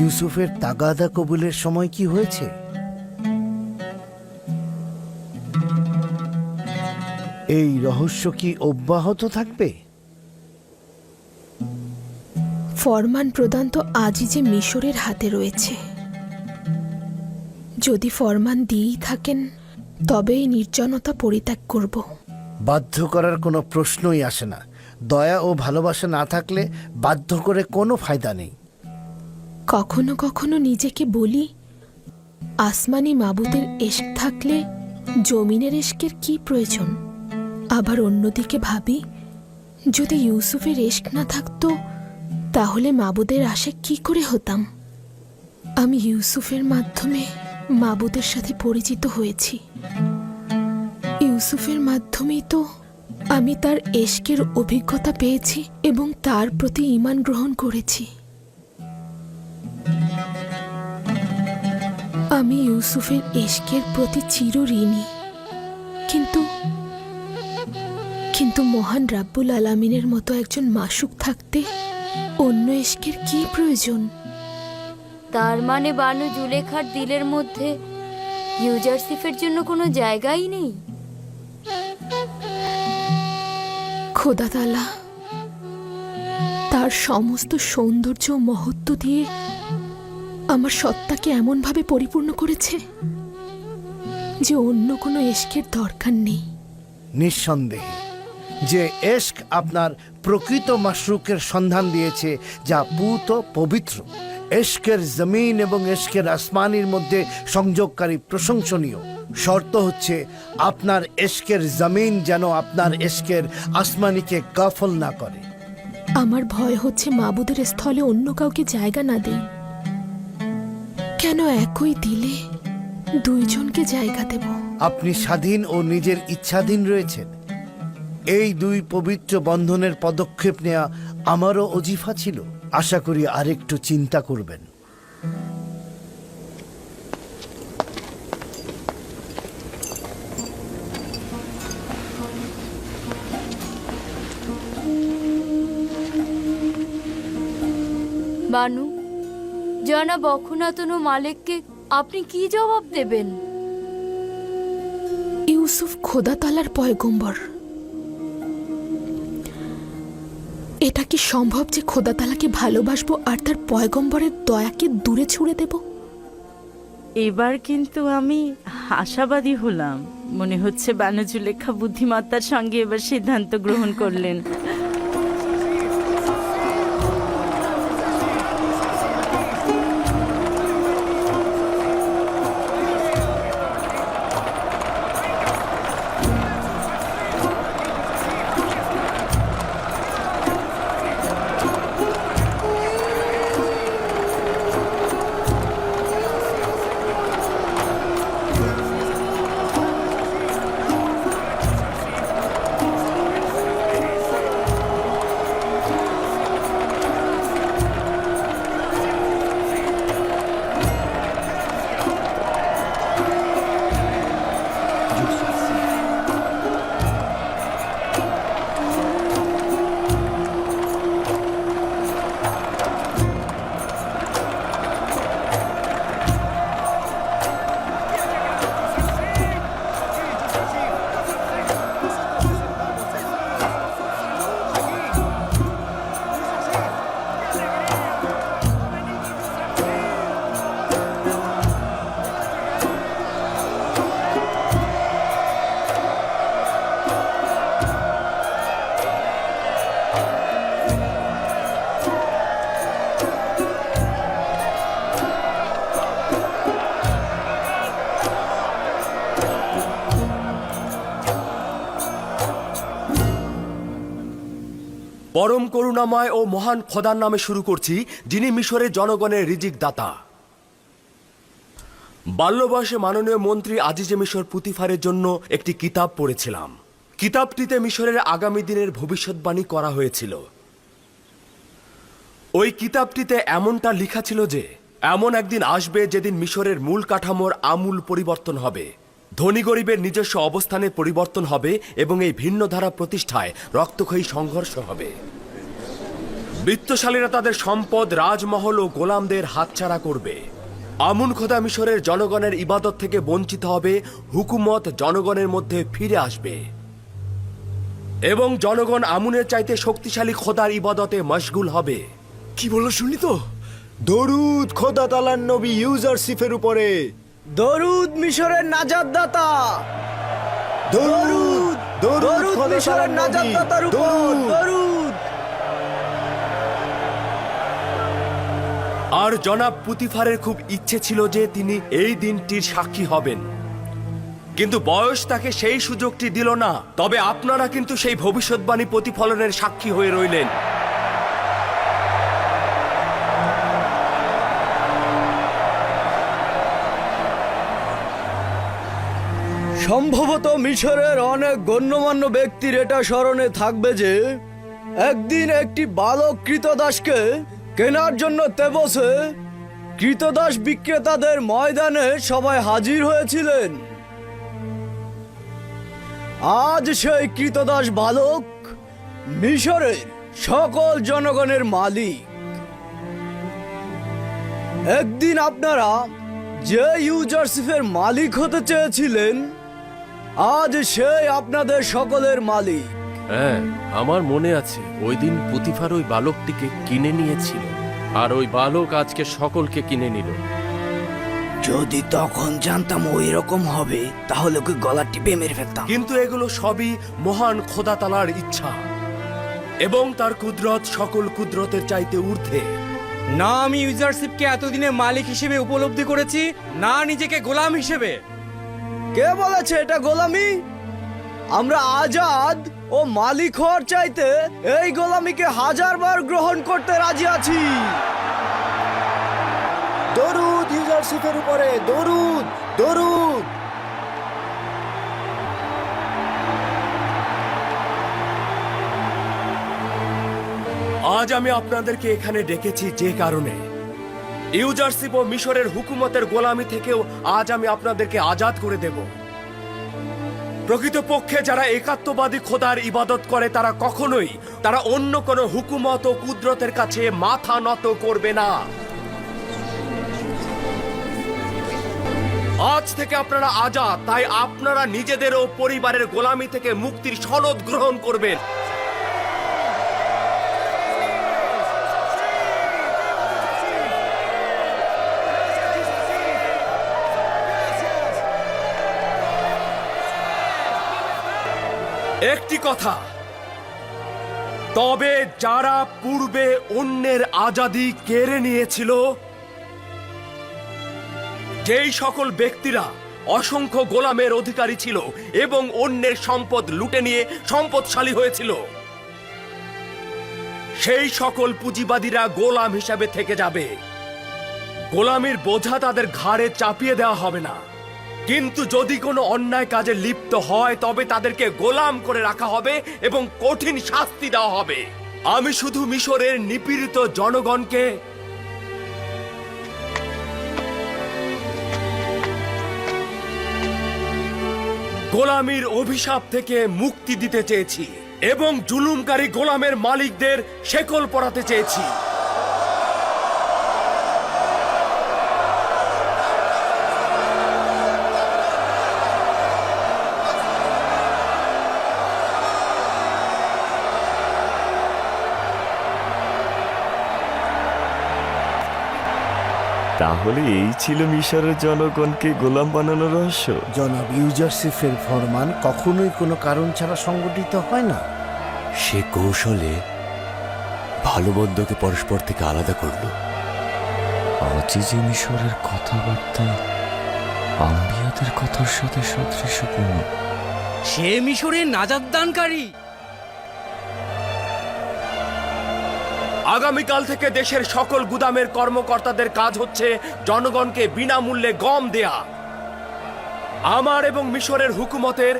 ইউসুফের তাগাদা কবুলের সময় কি হয়েছে? এই রহস্য কি অব্যাহত থাকবে? ফরমান প্রদান তো আজই যে মিশরের হাতে রয়েছে। যদি ফরমান দিয়েই থাকেন তবে এই নির্জনতা পরিত্যাগ করব। বাধ্য করার কোনো প্রশ্নই আসে না। দয়া ও ভালোবাসা না থাকলে বাধ্য করে কোনো ফায়দা নেই। কখনো কখনো নিজেকে বলি, আসমানি মাবুদের এশক থাকলে জমিনের এশকের কি প্রয়োজন? আবার অন্যদিকে ভাবি, যদি ইউসুফের এশক না থাকতো, তাহলে মাবুদের আশে কি করে হতাম? আমি ইউসুফের মাধ্যমে মাবুদের সাথে পরিচিত হয়েছি। ইউসুফের মাধ্যমেই তো আমি তার এশকের অভিজ্ঞতা পেয়েছি এবং তার প্রতি ঈমান গ্রহণ করেছি। আমি ইউসুফের এশকের প্রতি চির ঋণী কিন্তু কিন্তু মহান রাব্বুল আলামিনের মতো একজন মাসুক থাকতে অন্য এশকের কি প্রয়োজন? তার মানে বানু জুলেখার দিলের মধ্যে ইউজারসিফের জন্য কোনো জায়গাই নেই? খোদা তালা তার সমস্ত সৌন্দর্য মহত্ব দিয়ে আমার সত্তাকে এমনভাবে পরিপূর্ণ করেছে যে অন্য কোনো এশকের দরকার নেই। নিঃসন্দেহে যে এশক আপনার প্রকৃত মাশরুকের সন্ধান দিয়েছে যা পুত পবিত্র। এশকের জমিন এবং এশকের আসমানির মধ্যে সংযোগকারী প্রশংসনীয়। শর্ত হচ্ছে আপনার এশকের জমিন যেন আপনার এশকের আসমানিকে গাফল না করে। আমার ভয় হচ্ছে মাবুদের স্থলে অন্য কাউকে জায়গা না দেই। কেন একই দিলে দুইজনকে জায়গা দেব? আপনি স্বাধীন ও নিজের ইচ্ছাধীন রয়েছেন। এই দুই পবিত্র বন্ধনের পদক্ষেপ নেওয়া আমারও অজিফা ছিল। আশা করি আরেকটু চিন্তা করবেন। বানু জনাব অখুনাতন মালিককে আপনি কি জবাব দেবেন? ইউসুফ খোদাতালার পয়গম্বর। এটা কি সম্ভব যে খোদাতালাকে ভালোবাসবো আর তার পয়গম্বরের দয়াকে দূরে ছুড়ে দেব? এবার কিন্তু আমি আশাবাদী হলাম। মনে হচ্ছে বানুজুলেখা বুদ্ধিমত্তার সঙ্গে এবার সিদ্ধান্ত গ্রহণ করলেন। করুণাময় ও মহান খোদার নামে শুরু করছি, যিনি মিশরের জনগণের রিজিক দাতা বাল্য বয়সে মাননীয় মন্ত্রী আজিজে মিশর পুতিফারের জন্য একটি কিতাব পড়েছিলাম। কিতাবটিতে মিশরের আগামী দিনের ভবিষ্যৎবাণী করা হয়েছিল। ওই কিতাবটিতে এমনটা লেখা ছিল যে, এমন একদিন আসবে যেদিন মিশরের মূল কাঠামোর আমূল পরিবর্তন হবে, ধনী গরিবের নিজস্ব অবস্থানের পরিবর্তন হবে এবং এই ভিন্ন ধারা প্রতিষ্ঠায় রক্তক্ষয়ী সংঘর্ষ হবে। বিত্তশালীরা তাদের সম্পদ রাজমহল ও গোলামদের হাতছাড়া করবে। আমুন খোদা মিশরের জনগণের ইবাদত থেকে বঞ্চিত হবে হুকুমত জনগণের মধ্যে ফিরে আসবে। এবং জনগণ আমুনের চাইতে শক্তিশালী খোদার ইবাদতে মশগুল হবে। কি বলল শুনলি তো? দরুদ খোদা তালার নবী ইউজারশিপের উপরে। দরুদ মিশরের নাজাদ দাতা দরুদ দরুদ মিশরের নাজাদ নবী। দাতার উপর। দরুদ। আর জনাব পুতিফারের খুব ইচ্ছে ছিল যে তিনি এই দিনটির সাক্ষী হবেন। কিন্তু বয়স তাকে সেই সুযোগটি দিল না। তবে আপনারা কিন্তু সেই ভবিষ্যৎবাণী প্রতিফলনের সাক্ষী হয়ে রইলেন। সম্ভবত মিশরের অনেক গণ্যমান্য ব্যক্তির এটা স্মরণে থাকবে যে, একদিন একটি বালক কৃতদাসকে কেনার জন্য তেবসে কৃতদাস বিক্রেতাদের ময়দানে সবাই হাজির হয়েছিলেন। আজ সেই কৃতদাস বালক মিশরের সকল জনগণের মালিক। একদিন আপনারা যে ইউজারশিপের মালিক হতে চেয়েছিলেন, আজ সেই আপনাদের সকলের মালিক। হ্যাঁ আমার মনে আছে ওই দিন পুতিফার ওই বালকটিকে কিনে নিয়েছিল। আর ওই বালক আজকে সকলকে কিনে নিল। যদি তখন জানতাম ওই রকম হবে তাহলে ওকে গলা টিপে মেরে ফেলতাম। কিন্তু এগুলো সবই মহান খোদা তালার ইচ্ছা। এবং তার কুদরত সকল কুদরতের চাইতে ঊর্ধ্বে। না আমি ইউজারশিপকে এতদিনে মালিক হিসেবে উপলব্ধি করেছি না নিজেকে গোলাম হিসেবে। কে বলেছে এটা গোলামি? আমরা আজাদ ও মালিক হওয়ার চাইতে এই গোলামিকে হাজার বার গ্রহণ করতে রাজি আছি। দরুদ ইউজারশিপের উপরে দরুদ দরুদ। আজ আমি আপনাদেরকে এখানে ডেকেছি যে কারণে। ইউজারশিপ ও মিশরের হুকুমতের গোলামি থেকেও আজ আমি আপনাদেরকে আজাদ করে দেব। প্রকৃতপক্ষে যারা একাত্মবাদী খোদার ইবাদত করে, তারা কখনোই, তারা অন্য কোনো হুকুমত ও কুদরতের কাছে মাথা নত করবে না। আজ থেকে আপনারা আজাদ, তাই আপনারা নিজেদের ও পরিবারের গোলামি থেকে মুক্তির সনদ গ্রহণ করবেন। একটি কথা। তবে যারা পূর্বে অন্যের আজাদি কেড়ে নিয়েছিল, যেই সকল ব্যক্তিরা অসংখ্য গোলামের অধিকারী ছিল এবং অন্যের সম্পদ লুটে নিয়ে সম্পদশালী হয়েছিল, সেই সকল পুঁজিবাদীরা গোলাম হিসাবে থেকে যাবে। গোলামির বোঝা তাদের ঘাড়ে চাপিয়ে দেওয়া হবে না। কিন্তু যদি কোনো অন্যায় কাজে লিপ্ত হয়, তবে তাদেরকে গোলাম করে রাখা হবে এবং কঠিন শাস্তি দেওয়া হবে। আমি শুধু মিশরের নিপীড়িত জনগণকে গোলামির অভিশাপ থেকে মুক্তি দিতে চেয়েছি এবং জুলুমকারী গোলামের মালিকদের শেকল পড়াতে চেয়েছি। তাহলে এই ছিল মিশরের জনগণকে গোলাম বানানোর রহস্য। জনাব ইউজারশিপের ফরমান কখনোই কোনো কারণ ছাড়া সংগঠিত হয় না। সে কৌশলে ভালো মন্দকে পরস্পর থেকে আলাদা করল। যে মিশরের কথাবার্তা আম্বিয়াদের কথার সাথে সাদৃশ্যপূর্ণ। সে মিশরের নাজাদ দানকারী আগামীকাল থেকে দেশের সকল গুদামের কর্মকর্তাদের কাজ হচ্ছে জনগণকে বিনামূল্যে গম দেয়া। আমার এবং মিশরের হুকুমতের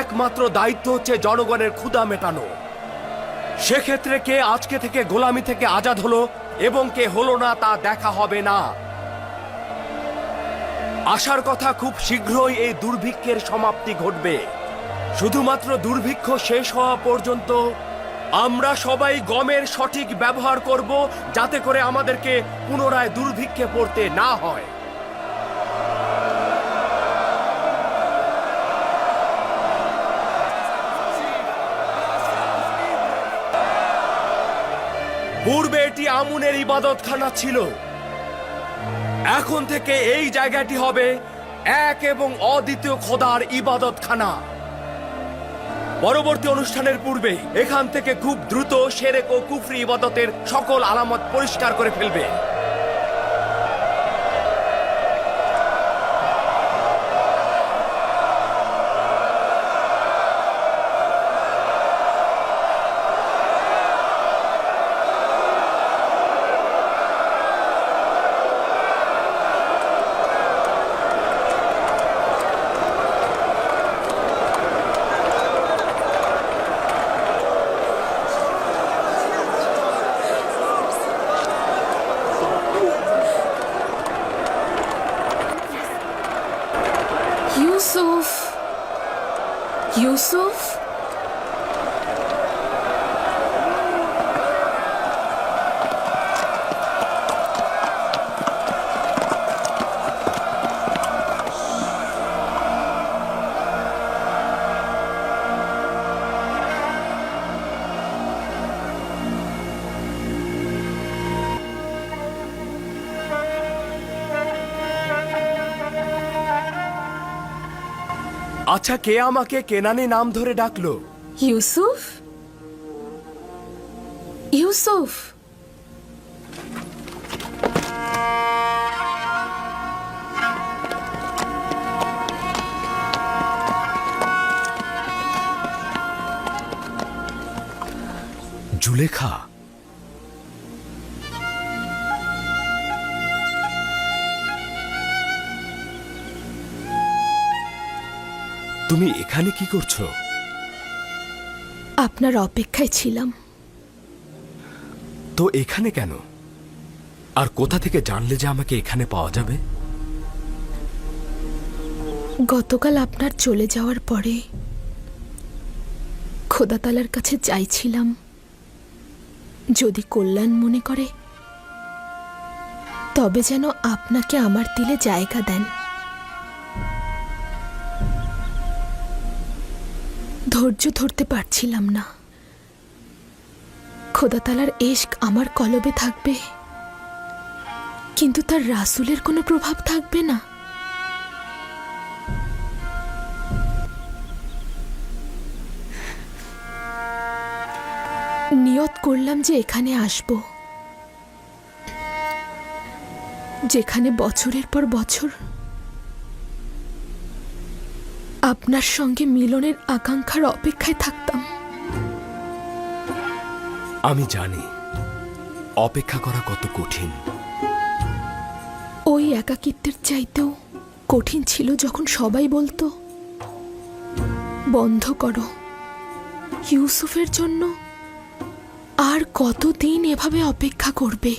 একমাত্র দায়িত্ব হচ্ছে জনগণের ক্ষুধা মেটানো। সেক্ষেত্রে কে আজকে থেকে গোলামি থেকে আজাদ হলো এবং কে হলো না তা দেখা হবে না। আশার কথা খুব শীঘ্রই এই দুর্ভিক্ষের সমাপ্তি ঘটবে। শুধুমাত্র দুর্ভিক্ষ শেষ হওয়া পর্যন্ত আমরা সবাই গমের সঠিক ব্যবহার করব যাতে করে আমাদেরকে পুনরায় দুর্ভিক্ষে পড়তে না হয়। পূর্বে এটি আমুনের ইবাদতখানা ছিল। এখন থেকে এই জায়গাটি হবে এক এবং অদ্বিতীয় খোদার ইবাদতখানা। পরবর্তী অনুষ্ঠানের পূর্বে এখান থেকে খুব দ্রুত সেরেক ও কুফরি ইবাদতের সকল আলামত পরিষ্কার করে ফেলবে। ইউসুফ আচ্ছা কে আমাকে কেনানি নাম ধরে ডাকলো? ইউসুফ? ইউসুফ! জুলেখা তুমি এখানে কি করছ? আপনার অপেক্ষায় ছিলাম। তো এখানে কেন? আর কোথা থেকে জানলে যে আমাকে এখানে পাওয়া যাবে? গতকাল আপনার চলে যাওয়ার পরে খোদাতালার কাছে চাইছিলাম যদি কল্যাণ মনে করে তবে যেন আপনাকে আমার দিলে জায়গা দেন। ধৈর্য ধরতে পারছিলাম না। খোদাতালার এশক আমার কলবে থাকবে। কিন্তু তার রাসুলের কোনো প্রভাব থাকবে না। নিয়ত করলাম যে এখানে আসব। যেখানে বছরের পর বছর আপনার সঙ্গে মিলনের আকাঙ্ক্ষার অপেক্ষায় থাকতাম। আমি জানি অপেক্ষা করা কত কঠিন। ওই একাকিত্বের চাইতেও কঠিন ছিল যখন সবাই বলতো বন্ধ করো। ইউসুফের জন্য আর কতদিন এভাবে অপেক্ষা করবে?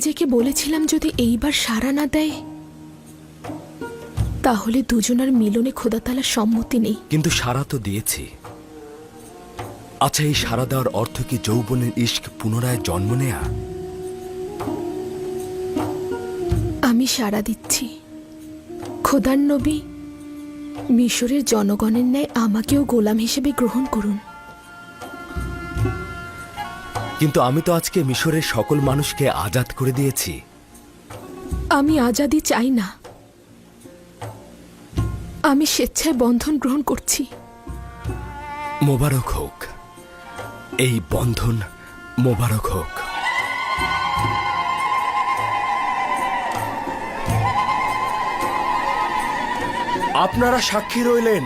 নিজেকে বলেছিলাম যদি এইবার সাড়া না দেয় তাহলে দুজনার মিলনে খোদাতালার সম্মতি নেই। কিন্তু সারা তো দিয়েছি। আচ্ছা এই সারা দেওয়ার অর্থ কি যৌবনের ইস্ক পুনরায় জন্ম নেয়া? আমি সাড়া দিচ্ছি। খোদার নবী মিশরের জনগণের ন্যায় আমাকেও গোলাম হিসেবে গ্রহণ করুন। কিন্তু আমি তো আজকে মিশরের সকল মানুষকে আজাদ করে দিয়েছি। আমি আজাদি চাই না। আমি স্বেচ্ছায় বন্ধন গ্রহণ করছি। মোবারক হোক। এই বন্ধন মোবারক হোক। আপনারা সাক্ষী রইলেন।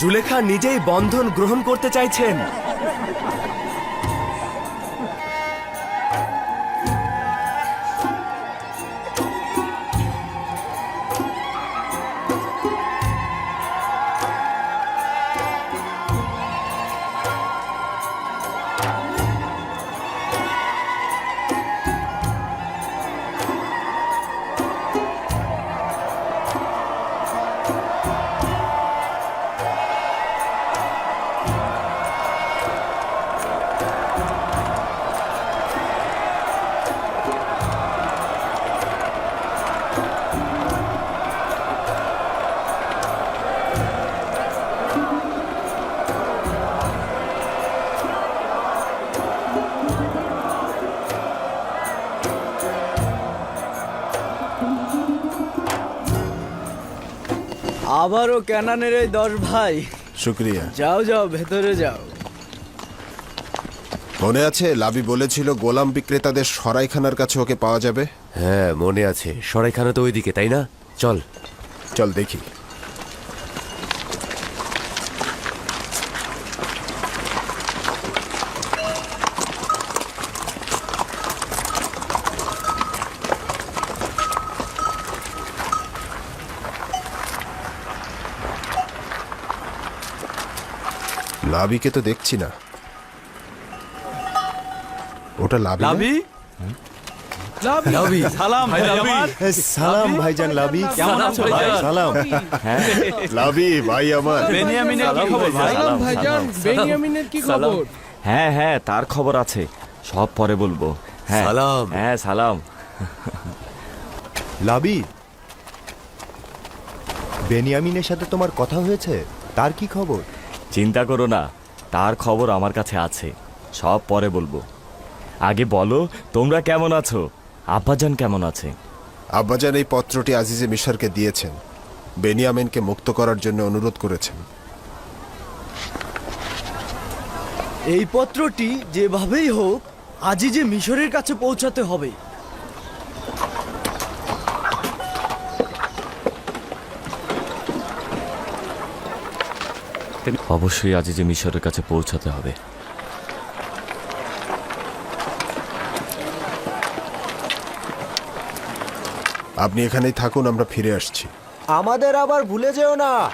জুলেখা নিজেই বন্ধন গ্রহণ করতে চাইছেন। আবারও ক্যানানের এই দশ ভাই। শুক্রিয়া। যাও যাও ভেতরে যাও। মনে আছে লাবি বলেছিল গোলাম বিক্রেতাদের সরাইখানার কাছে ওকে পাওয়া যাবে? হ্যাঁ মনে আছে। সরাইখানা তো ওইদিকে তাই না? চল। চল দেখি। লাবিকে তো দেখছি না। ওটা লাবি না? সালাম ভাই আমার। এ, সালাম ভাইজান লাবি। কেমন আছো? ভাই সালাম। লাবি ভাই আমার। বেনিয়ামিনের কি খবর? ভাই ভাইজান বেনিয়ামিনের কি খবর? হ্যাঁ হ্যাঁ তার খবর আছে। সব পরে বলব। হ্যাঁ। সালাম। হ্যাঁ সালাম। লাবি বেনিয়ামিনের সাথে তোমার কথা হয়েছে? তার কি খবর? চিন্তা করো না তার খবর আমার কাছে আছে সব পরে বলব। আগে বলো তোমরা কেমন আছো? আব্বাজান কেমন আছে? আব্বাজান এই পত্রটি আজিজে মিশরকে দিয়েছেন বেনিয়ামিনকে মুক্ত করার জন্য অনুরোধ করেছেন। এই পত্রটি যেভাবেই হোক আজই যে মিশরের কাছে পৌঁছাতে হবে। অবশ্যই আজ যে মিশরের কাছে পৌঁছাতে হবে। আপনি এখানেই থাকুন আমরা ফিরে আসছি। আমাদের আবার ভুলে যেও না।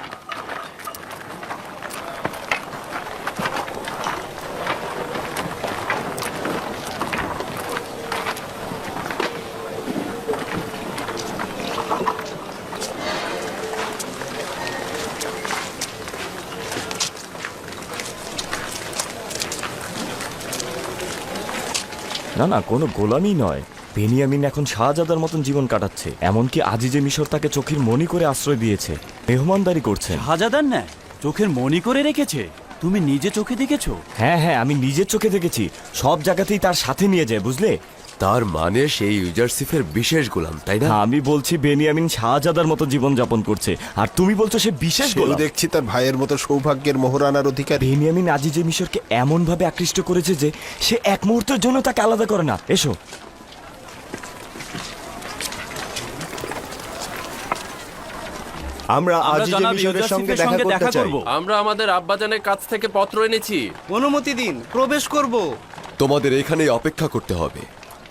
না না কোনো গোলামি নয়। বেনিয়ামিন এখন শাহজাদার মতন জীবন কাটাচ্ছে এমনকি আজিজে মিশর তাকে চোখের মনি করে আশ্রয় দিয়েছে। মেহমানদারি করছে শাহজাদার না চোখের মনি করে রেখেছে? তুমি নিজে চোখে দেখেছ? হ্যাঁ হ্যাঁ আমি নিজের চোখে দেখেছি। সব জায়গাতেই তার সাথে নিয়ে যায় বুঝলে? তার মানে সেই ইউজারসিফের বিশেষ গোলাম তাই না? আমি বলছি বেনিয়ামিন শাহজাদার মতো জীবন যাপন করছে। আর তুমি বলছো সে বিশেষ গোলাম। দেখছি তার ভাইয়ের মতো সৌভাগ্যের মোহরানার অধিকারী। বেনিয়ামিন আজিজে মিশরকে এমন ভাবে আকৃষ্ট করেছে যে সে এক মুহূর্তের জন্য তাকে আলাদা করে না। এসো। আমরা আজ যে জনাব মিশরের সঙ্গে দেখা সঙ্গে করতে দেখা চাই। করব। আমরা আমাদের আব্বাজানের কাছ থেকে পত্র এনেছি। অনুমতি দিন প্রবেশ করব। তোমাদের এখানেই অপেক্ষা করতে হবে।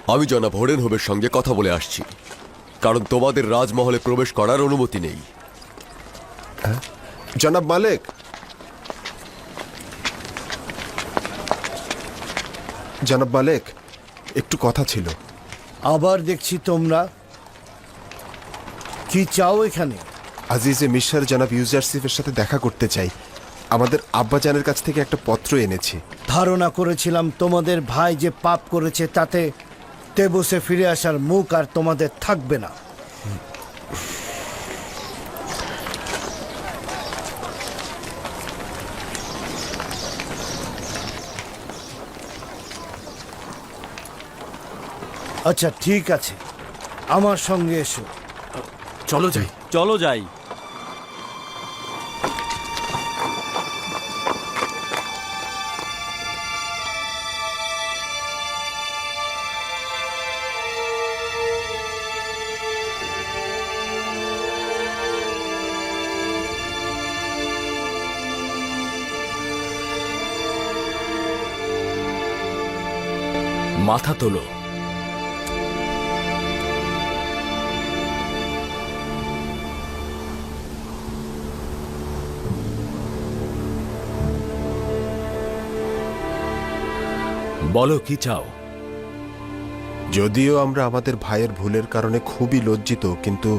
আমি জনাব হরেন হোবের সঙ্গে কথা বলে আসছি। কারণ তোমাদের রাজমহলে প্রবেশ করার অনুমতি নেই। জনাব মালেক। জনাব মালেক একটু কথা ছিল। আবার দেখছি তোমরা কি চাও এখানে? আজিজে মিশর জনাব ইউজারসিফের সাথে দেখা করতে চাই। আমাদের আব্বাজানের কাছ থেকে একটা পত্র এনেছি। ধারণা করেছিলাম তোমাদের ভাই যে পাপ করেছে তাতে তেবসে ফিরে আসার মুখ আর তোমাদের থাকবে না। আচ্ছা ঠিক আছে। আমার সঙ্গে এসো। চলো যাই। চলো যাই। মাথা তোলো। বলো, কি চাও? যদিও আমরা আমাদের ভাইয়ের ভুলের কারণে খুবই লজ্জিত, কিন্তু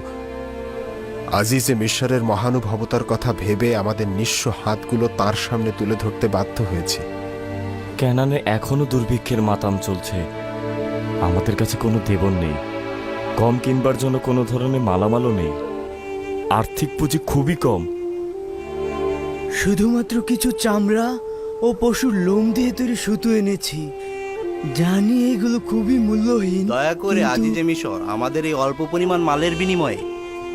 আজিজে মিশরের মহানুভবতার কথা ভেবে আমাদের নিঃস্ব হাতগুলো তার সামনে তুলে ধরতে বাধ্য হয়েছি। ক্যানানে এখনও দুর্ভিক্ষের মাতাম চলছে। আমাদের কাছে কোনো দেবন নেই। কম কিনবার জন্য কোনো ধরনের মালামালও নেই। আর্থিক পুঁজি খুবই কম। শুধুমাত্র কিছু চামড়া ও পশুর লোম দিয়ে তৈরি সুতো এনেছি। জানি এগুলো খুবই মূল্যহীন দয়া করে আজিজে মিশর আমাদের এই অল্প পরিমাণ মালের বিনিময়ে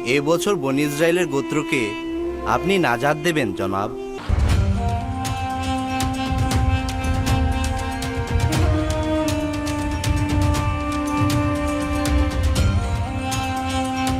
এবছর বনি ইসরায়েলের গোত্রকে আপনি নাজাদ দেবেন জনাব।